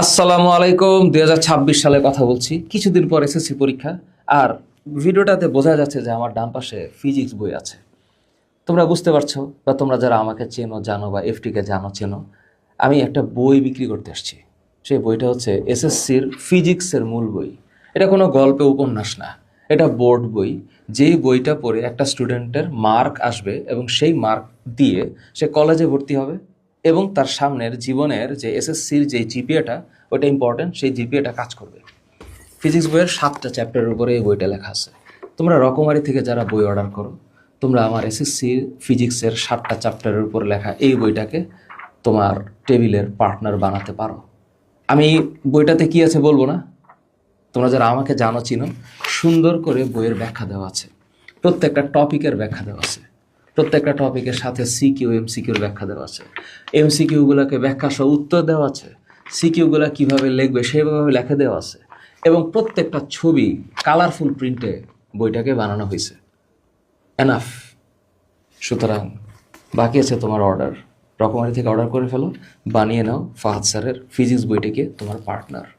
আসসালামু আলাইকুম। দুই সালে কথা বলছি। কিছুদিন পর এসএসসি পরীক্ষা। আর ভিডিওটাতে বোঝা যাচ্ছে যে আমার ডান পাশে ফিজিক্স বই আছে। তোমরা বুঝতে পারছ বা তোমরা যারা আমাকে চেনো, জানো বা এফটিকে জানো, চেনো, আমি একটা বই বিক্রি করতে এসেছি সেই বইটা হচ্ছে এসএসসির ফিজিক্সের মূল বই। এটা কোনো গল্পে উপন্যাস না। এটা বোর্ড বই। যেই বইটা পড়ে একটা স্টুডেন্টের মার্ক আসবে এবং সেই মার্ক দিয়ে সে কলেজে ভর্তি হবে। এবং তার সামনের জীবনের যে এসএসসির যে জিপিএটা ওটা ইম্পর্টেন্ট সেই জিপিএটা কাজ করবে। ফিজিক্স বইয়ের সাতটা চ্যাপ্টারের উপরে এই বইটা লেখা আছে। তোমরা রকমারি থেকে যারা বই অর্ডার করো, তোমরা আমার এসএসসি ফিজিক্সের সাতটা চ্যাপ্টারের উপর লেখা এই বইটাকে তোমার টেবিলের পার্টনার বানাতে পারো। আমি বইটাতে কি আছে বলব না? তোমরা যারা আমাকে জানো, চিনো। সুন্দর করে বইয়ের ব্যাখ্যা দেওয়া আছে। প্রত্যেকটা টপিকের ব্যাখ্যা দেওয়া আছে। প্রত্যেকটা টপিকের সাথে সিকিউ এমসিকিউর ব্যাখ্যা দেওয়া আছে। এমসিকিউগুলোকে ব্যাখ্যা সহ উত্তর দেওয়া আছে। সিকিউগুলো কীভাবে লিখবে সেইভাবে লেখা দেওয়া আছে। এবং প্রত্যেকটা ছবি কালারফুল প্রিন্টে বইটাকে বানানো হয়েছে। এনাফ সুতরাং বাকি আছে তোমার অর্ডার রকমারি থেকে অর্ডার করে ফেলো। বানিয়ে নাও ফাহাদ স্যারের ফিজিক্স বইটাকে তোমার পার্টনার